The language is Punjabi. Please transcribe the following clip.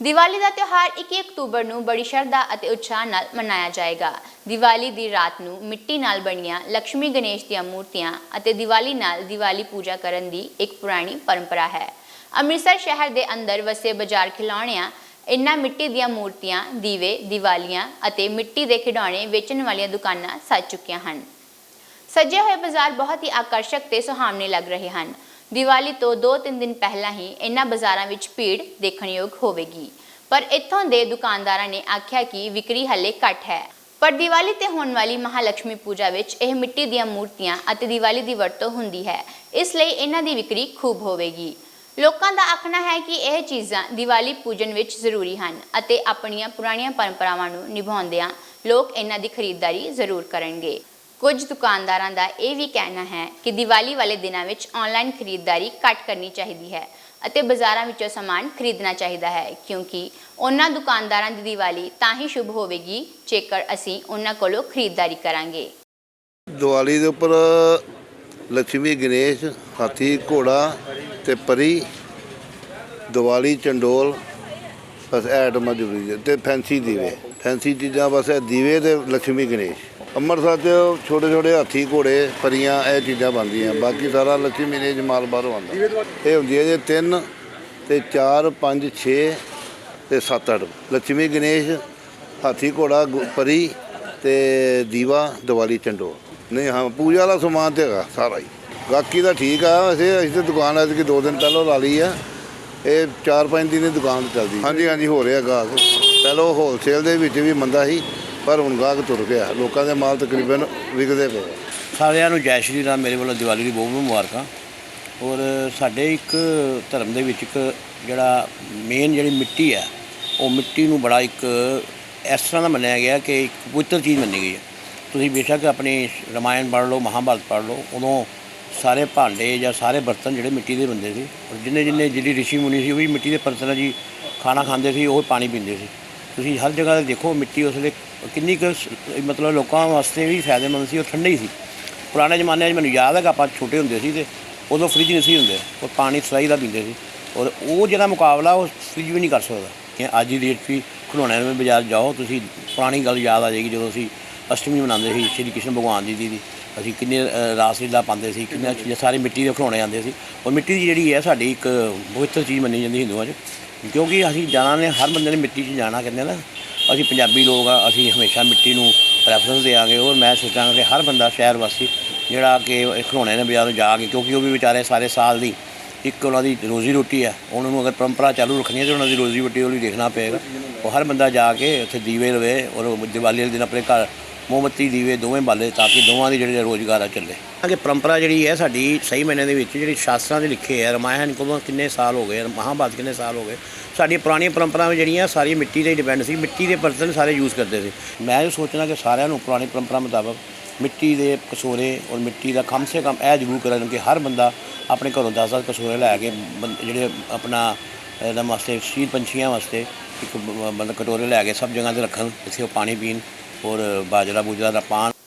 ਦੀਵਾਲੀ ਦਾ ਤਿਉਹਾਰ 21 ਅਕਤੂਬਰ ਨੂੰ ਬੜੀ ਸ਼ਰਧਾ ਅਤੇ ਉਤਸ਼ਾਹ ਨਾਲ ਮਨਾਇਆ ਜਾਏਗਾ। ਦੀਵਾਲੀ ਦੀ ਰਾਤ ਨੂੰ ਮਿੱਟੀ ਨਾਲ ਬਣੀਆਂ ਲక్ష్ਮੀ ਗਣੇਸ਼ ਦੀਆਂ ਮੂਰਤੀਆਂ ਅਤੇ ਦੀਵਾਲੀ ਨਾਲ ਦੀਵਾਲੀ ਪੂਜਾ ਕਰਨ ਦੀ ਇੱਕ ਪੁਰਾਣੀ ਪਰੰਪਰਾ ਹੈ। ਅੰਮ੍ਰਿਤਸਰ ਸ਼ਹਿਰ ਦੇ ਅੰਦਰ ਵਸੇ ਬਾਜ਼ਾਰ ਖਿਲੌਣਿਆਂ, ਇਨ੍ਹਾਂ ਮਿੱਟੀ ਦੀਆਂ ਮੂਰਤੀਆਂ, ਦੀਵੇ, ਦੀਵਾਲੀਆਂ ਅਤੇ ਮਿੱਟੀ ਦੇ ਖਿਡੌਣੇ ਵੇਚਣ ਵਾਲੀਆਂ ਦੁਕਾਨਾਂ ਸੱਜ ਚੁੱਕੀਆਂ ਹਨ। ਸਜੇ ਹੋਏ ਬਾਜ਼ਾਰ ਬਹੁਤ ਹੀ ਆਕਰਸ਼ਕ ਤੇ ਸੁਹਾਵਣੇ ਲੱਗ ਰਹੇ ਹਨ। ਦੀਵਾਲੀ ਤੋਂ 2-3 ਦਿਨ ਪਹਿਲਾਂ ਹੀ ਇਨ੍ਹਾਂ ਬਾਜ਼ਾਰਾਂ ਵਿੱਚ ਭੀੜ ਦੇਖਣਯੋਗ ਹੋਵੇਗੀ। ਪਰ ਇੱਥੋਂ ਦੇ ਦੁਕਾਨਦਾਰਾਂ ਨੇ ਆਖਿਆ ਕਿ ਵਿਕਰੀ ਹੱਲੇ ਘੱਟ ਹੈ। ਪਰ ਦੀਵਾਲੀ ਤੇ ਹੋਣ ਵਾਲੀ ਮਹਾਲక్ష్ਮੀ ਪੂਜਾ ਵਿੱਚ ਇਹ ਮਿੱਟੀ ਦੀਆਂ ਮੂਰਤੀਆਂ ਅਤੇ ਦੀਵਾਲੀ ਦੀ ਵਰਤੋਂ ਹੁੰਦੀ ਹੈ। ਇਸ ਲਈ ਇਹਨਾਂ ਦੀ ਵਿਕਰੀ ਖੂਬ ਹੋਵੇਗੀ। ਲੋਕਾਂ ਦਾ ਆਖਣਾ ਹੈ ਕਿ ਇਹ ਚੀਜ਼ਾਂ ਦੀਵਾਲੀ ਪੂਜਨ ਵਿੱਚ ਜ਼ਰੂਰੀ ਹਨ ਅਤੇ ਆਪਣੀਆਂ ਪੁਰਾਣੀਆਂ ਪਰੰਪਰਾਵਾਂ ਨੂੰ ਨਿਭਾਉਂਦਿਆਂ ਲੋਕ ਇਹਨਾਂ ਦੀ ਖਰੀਦਦਾਰੀ ਜ਼ਰੂਰ ਕਰਨਗੇ। ਕੁਝ ਦੁਕਾਨਦਾਰਾਂ ਦਾ ਇਹ ਵੀ ਕਹਿਣਾ ਹੈ ਕਿ ਦੀਵਾਲੀ ਵਾਲੇ ਦਿਨਾਂ ਵਿੱਚ ਆਨਲਾਈਨ ਖਰੀਦਦਾਰੀ ਘੱਟ ਕਰਨੀ ਚਾਹੀਦੀ ਹੈ ਅਤੇ ਬਾਜ਼ਾਰਾਂ ਵਿੱਚੋਂ ਸਮਾਨ ਖਰੀਦਣਾ ਚਾਹੀਦਾ ਹੈ, ਕਿਉਂਕਿ ਉਹਨਾਂ ਦੁਕਾਨਦਾਰਾਂ ਦੀ ਦੀਵਾਲੀ ਤਾਂ ਹੀ ਸ਼ੁਭ ਹੋਵੇਗੀ ਜੇਕਰ ਅਸੀਂ ਉਹਨਾਂ ਕੋਲੋਂ ਖਰੀਦਦਾਰੀ ਕਰਾਂਗੇ। ਦੀਵਾਲੀ ਦੇ ਉੱਪਰ ਲక్ష్ਮੀ ਗਣੇਸ਼, ਹਾਥੀ, ਘੋੜਾ ਤੇ ਪਰੀ, ਦੀਵਾਲੀ, ਚੰਡੋਲ, ਬਸ ਐਟਮਾਂ ਜ਼ਰੂਰੀ ਤੇ ਫੈਂਸੀ ਦੀਵੇ। ਫੈਂਸੀ ਚੀਜ਼ਾਂ ਬਸ ਦੀਵੇ ਤੇ ਲక్ష్ਮੀ ਗਣੇਸ਼। ਅੰਮ੍ਰਿਤਸਰ 'ਚ ਛੋਟੇ ਛੋਟੇ ਹਾਥੀ ਘੋੜੇ ਪਰੀਆਂ ਇਹ ਚੀਜ਼ਾਂ ਬਣਦੀਆਂ। ਬਾਕੀ ਸਾਰਾ ਲੱਛਮੀ ਮੇਰੇ ਜਮਾਲ ਬਾਹਰੋਂ ਆਉਂਦਾ। ਇਹ ਹੁੰਦੀ ਹੈ ਜੇ ਤਿੰਨ ਤੇ 4 5 6 ਤੇ ਸੱਤ ਅੱਠ। ਲੱਛਮੀ ਗਣੇਸ਼ ਹਾਥੀ ਘੋੜਾ ਪਰੀ ਤੇ ਦੀਵਾ ਦੀਵਾਲੀ ਚੰਡੋ ਨਹੀਂ ਹਾਂ ਪੂਜਾ ਵਾਲਾ ਸਮਾਨ ਤੇ ਹੈਗਾ ਸਾਰਾ ਹੀ। ਬਾਕੀ ਦਾ ਠੀਕ ਆ ਅਸੀਂ ਅਸੀਂ ਤੇ ਦੁਕਾਨ ਅੱਜ ਕਿ ਦੋ ਦਿਨ ਪਹਿਲਾਂ ਲਾ ਲਈ ਆ। ਇਹ 4-5 ਦਿਨ ਦੀ ਦੁਕਾਨ ਚੱਲਦੀ। ਹਾਂਜੀ ਹਾਂਜੀ ਹੋ ਰਿਹਾ ਗਾਹਕ ਪਹਿਲਾਂ ਹੋਲਸੇਲ ਦੇ ਵਿੱਚ ਵੀ ਮੰਦਾ ਸੀ। ਪਰ ਹੁਣ ਗਾਹਕ ਤੁਰ ਗਿਆ। ਲੋਕਾਂ ਦੇ ਮਾਲ ਤਕਰੀਬਨ ਵਿਕਦੇ ਪਏ ਸਾਰਿਆਂ ਨੂੰ ਜੈ ਸ਼੍ਰੀ ਰਾਮ ਮੇਰੇ ਵੱਲੋਂ ਦੀਵਾਲੀ ਦੀ ਬਹੁਤ ਬਹੁਤ ਮੁਬਾਰਕਾਂ। ਔਰ ਸਾਡੇ ਇੱਕ ਧਰਮ ਦੇ ਵਿੱਚ ਇੱਕ ਜਿਹੜਾ ਮੇਨ ਜਿਹੜੀ ਮਿੱਟੀ ਹੈ ਉਹ ਮਿੱਟੀ ਨੂੰ ਬੜਾ ਇੱਕ ਇਸ ਤਰ੍ਹਾਂ ਦਾ ਮੰਨਿਆ ਗਿਆ ਕਿ ਇੱਕ ਪਵਿੱਤਰ ਚੀਜ਼ ਮੰਨੀ ਗਈ ਹੈ ਤੁਸੀਂ ਬੇਸ਼ੱਕ ਆਪਣੀ ਰਮਾਇਣ ਪੜ੍ਹ ਲਓ, ਮਹਾਭਾਰਤ ਪੜ੍ਹ ਲਓ, ਉਦੋਂ ਸਾਰੇ ਭਾਂਡੇ ਜਾਂ ਸਾਰੇ ਬਰਤਨ ਜਿਹੜੇ ਮਿੱਟੀ ਦੇ ਬੰਦੇ ਸੀ, ਔਰ ਜਿੰਨੇ ਜਿੰਨੇ ਜਿਹੜੀ ਰਿਸ਼ੀ ਮੁਨੀ ਸੀ, ਉਹ ਵੀ ਮਿੱਟੀ ਦੇ ਬਰਤਨਾਂ 'ਚ ਹੀ ਖਾਣਾ ਖਾਂਦੇ ਸੀ, ਉਹ ਪਾਣੀ ਪੀਂਦੇ ਸੀ। ਤੁਸੀਂ ਹਰ ਜਗ੍ਹਾ ਤੇ ਦੇਖੋ, ਮਿੱਟੀ ਉਸ ਵੇਲੇ ਕਿੰਨੀ ਕੁ ਸ- ਮਤਲਬ ਲੋਕਾਂ ਵਾਸਤੇ ਵੀ ਫਾਇਦੇਮੰਦ ਸੀ ਉਹ ਠੰਡੀ ਸੀ। ਪੁਰਾਣੇ ਜ਼ਮਾਨੇ 'ਚ ਮੈਨੂੰ ਯਾਦ ਹੈ ਕਿ ਆਪਾਂ ਛੋਟੇ ਹੁੰਦੇ ਸੀ ਤੇ ਉਦੋਂ ਫ੍ਰਿਜ ਨਹੀਂ ਸੀ ਹੁੰਦੇ ਉਹ ਪਾਣੀ ਸਲਾਈ ਦਾ ਪੀਂਦੇ ਸੀ। ਔਰ ਉਹ ਜਿਹੜਾ ਮੁਕਾਬਲਾ ਉਹ ਫ੍ਰਿਜ ਵੀ ਨਹੀਂ ਕਰ ਸਕਦਾ। ਕਿ ਅੱਜ ਦੀ ਡੇਟ 'ਚ ਵੀ ਖਿਡੌਣਿਆਂ ਦੇ ਬਾਜ਼ਾਰ ਜਾਓ ਤੁਸੀਂ ਪੁਰਾਣੀ ਗੱਲ ਯਾਦ ਆ ਜਾਏਗੀ ਜਦੋਂ ਅਸੀਂ ਅਸ਼ਟਮੀ ਮਨਾਉਂਦੇ ਸੀ ਸ਼੍ਰੀ ਕ੍ਰਿਸ਼ਨ ਭਗਵਾਨ ਜੀ ਦੀ ਦੀ। ਅਸੀਂ ਕਿੰਨੇ ਅ, ਰਾਸ ਲੀਲਾ ਪਾਉਂਦੇ ਸੀ ਕਿੰਨੀਆਂ ਚੀਜ਼ਾਂ ਸਾਰੇ ਮਿੱਟੀ ਦੇ ਖਿਡੌਣੇ ਆਉਂਦੇ ਸੀ। ਔਰ ਮਿੱਟੀ ਦੀ ਜਿਹੜੀ ਹੈ ਸਾਡੀ ਇੱਕ ਪਵਿੱਤਰ ਚੀਜ਼ ਮੰਨੀ ਜਾਂਦੀ ਹਿੰਦੂਆਂ 'ਚ। ਕਿਉਂਕਿ ਅਸੀਂ ਜਾਣਾ ਨੇ ਹਰ ਬੰਦੇ ਨੇ ਮਿੱਟੀ 'ਚ ਜਾਣਾ ਕਹਿੰਦੇ ਨਾ। ਅਸੀਂ ਪੰਜਾਬੀ ਲੋਕ ਆ, ਅਸੀਂ ਹਮੇਸ਼ਾ ਮਿੱਟੀ ਨੂੰ ਪ੍ਰੈਫਰੈਂਸ ਦੇਵਾਂਗੇ ਔਰ ਮੈਂ ਸੋਚਾਂਗਾ ਕਿ ਹਰ ਬੰਦਾ ਸ਼ਹਿਰ ਵਾਸੀ ਜਿਹੜਾ ਕਿ ਇਹ ਖਿਡੌਣੇ ਨੇ ਬਾਜ਼ਾਰੋਂ ਜਾ ਕੇ, ਕਿਉਂਕਿ ਉਹ ਵੀ ਵਿਚਾਰੇ ਸਾਰੇ ਸਾਲ ਦੀ ਇੱਕ ਉਹਨਾਂ ਦੀ ਰੋਜ਼ੀ ਰੋਟੀ ਹੈ ਉਹਨਾਂ ਨੂੰ ਅਗਰ ਪਰੰਪਰਾ ਚਾਲੂ ਰੱਖਣੀ ਹੈ ਤੇ ਉਹਨਾਂ ਦੀ ਰੋਜ਼ੀ ਰੋਟੀ ਉਹ ਵੀ ਦੇਖਣਾ ਪਏਗਾ। ਉਹ ਹਰ ਬੰਦਾ ਜਾ ਕੇ ਉੱਥੇ ਦੀਵੇ ਲਵੇ ਔਰ ਦੀਵਾਲੀ ਵਾਲੇ ਦਿਨ ਆਪਣੇ ਘਰ ਮੋਮਬੱਤੀ ਦੀਵੇ ਦੋਵੇਂ ਬਾਲੇ ਤਾਂ ਕਿ ਦੋਵਾਂ ਦੀ ਜਿਹੜੀ ਰੋਜ਼ਗਾਰ ਆ ਚੱਲੇ। ਕਿ ਪਰੰਪਰਾ ਜਿਹੜੀ ਹੈ ਸਾਡੀ ਸਹੀ ਮਾਇਨੇ ਦੇ ਵਿੱਚ ਜਿਹੜੀ ਸ਼ਾਸਤਰਾਂ ਦੇ ਲਿਖੇ ਹੈ ਰਮਾਇਣ ਕੋਲੋਂ ਕਿੰਨੇ ਸਾਲ ਹੋ ਗਏ, ਮਹਾਭਾਰਤ ਕਿੰਨੇ ਸਾਲ ਹੋ ਗਏ, ਸਾਡੀਆਂ ਪੁਰਾਣੀਆਂ ਪਰੰਪਰਾਵਾਂ ਜਿਹੜੀਆਂ ਸਾਰੀਆਂ ਮਿੱਟੀ ਤੇ ਡਿਪੈਂਡ ਸੀ, ਮਿੱਟੀ ਦੇ ਬਰਤਨ ਸਾਰੇ ਯੂਜ਼ ਕਰਦੇ ਸੀ। ਮੈਂ ਇਹ ਸੋਚਣਾ ਕਿ ਸਾਰਿਆਂ ਨੂੰ ਪੁਰਾਣੀ ਪਰੰਪਰਾ ਮੁਤਾਬਕ ਮਿੱਟੀ ਦੇ ਕਸੋਰੇ ਔਰ ਮਿੱਟੀ ਦਾ ਕਮ ਸੇ ਕਮ ਇਹ ਜ਼ਰੂਰ ਕਰਨ ਕਿ ਹਰ ਬੰਦਾ ਆਪਣੇ ਘਰੋਂ 10-10 ਕਸੋਰੇ ਲੈ ਕੇ ਬੰ- ਜਿਹੜੇ ਆਪਣਾ ਇਹਨਾਂ ਵਾਸਤੇ ਸ਼ੀਰ ਪੰਛੀਆਂ ਵਾਸਤੇ ਇੱਕ ਬੰਦਾ ਕਟੋਰੇ ਲੈ ਕੇ ਸਭ ਜਗ੍ਹਾ ਤੇ ਰੱਖਣ ਜਿੱਥੇ ਉਹ ਪਾਣੀ ਪੀਣ ਔਰ ਬਾਜਰਾ ਬੂਜਰਾ ਦਾ ਪਾਣ